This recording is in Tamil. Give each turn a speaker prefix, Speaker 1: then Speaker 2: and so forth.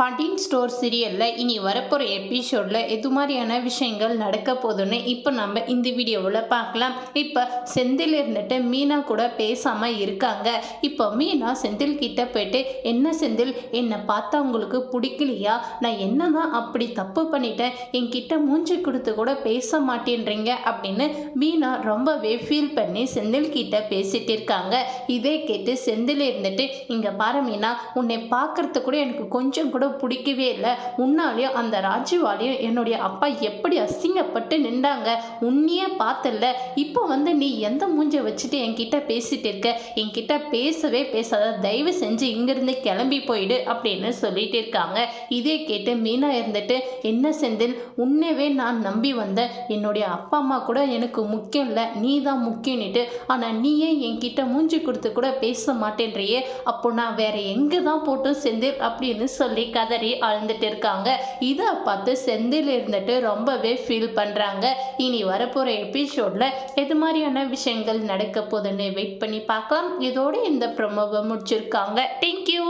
Speaker 1: பாண்டியன் ஸ்டோர் சீரியலில் இனி வரப்போகிற எபிசோடில் எது மாதிரியான விஷயங்கள் நடக்க போகுதுன்னு இப்போ நம்ம இந்த வீடியோவில் பார்க்கலாம். இப்போ செந்தில் இருந்துட்டு மீனா கூட பேசாமல் இருக்காங்க. இப்போ மீனா செந்தில் கிட்ட போயிட்டு என்ன செந்தில் என்னை பார்த்தா உங்களுக்கு பிடிக்கலையா? நான் என்னதான் அப்படி தப்பு பண்ணிட்டேன். என்கிட்ட மூஞ்சி கொடுத்து கூட பேச மாட்டேன்றீங்க அப்படின்னு மீனா ரொம்பவே ஃபீல் பண்ணி செந்தில் கிட்ட பேசிட்டு இருக்காங்க. இதே கேட்டு செந்தில் இருந்துட்டு இங்கே பாரு மீனா உன்னை பார்க்கறது கூட எனக்கு கொஞ்சம் கூட பிடிக்கவே இல்லை. உன்னாலையும் அந்த ராஜுவாலையும் என்னுடைய அப்பா எப்படி அசிங்கப்பட்டு நின்றாங்க உன்னையே பார்த்தல இப்போ வந்து நீ எந்த மூஞ்சை வச்சுட்டு என்கிட்ட பேசிட்டு இருக்க? என்கிட்ட பேசவே பேசாத. தயவு செஞ்சு இங்கிருந்து கிளம்பி போயிடு அப்படின்னு சொல்லிட்டு இருக்காங்க. இதே கேட்டு மீனா இருந்துட்டு என்ன செந்தில் உன்னவே நான் நம்பி வந்தேன். என்னுடைய அப்பா அம்மா கூட எனக்கு முக்கியம் இல்லை. நீ தான் முக்கியம்னுட்டு. ஆனால் நீயே என்கிட்ட மூஞ்சி கொடுத்து கூட பேச மாட்டேன்றியே. அப்போ நான் வேற எங்கே தான் போட்டும் செந்தில்? அப்படின்னு சொல்லி கதறி அழுந்துட்டு இருக்காங்க. இதை பார்த்து செந்தில் இருந்துட்டு ரொம்பவே ஃபீல் பண்ணுறாங்க இனி வரப்போகிற எபிசோடில் எது மாதிரியான விஷயங்கள் நடக்க போகுதுன்னு வெயிட் பண்ணி பார்க்கலாம். இதோடு இந்த ப்ரொமோவை முடிச்சிருக்காங்க. தேங்க்யூ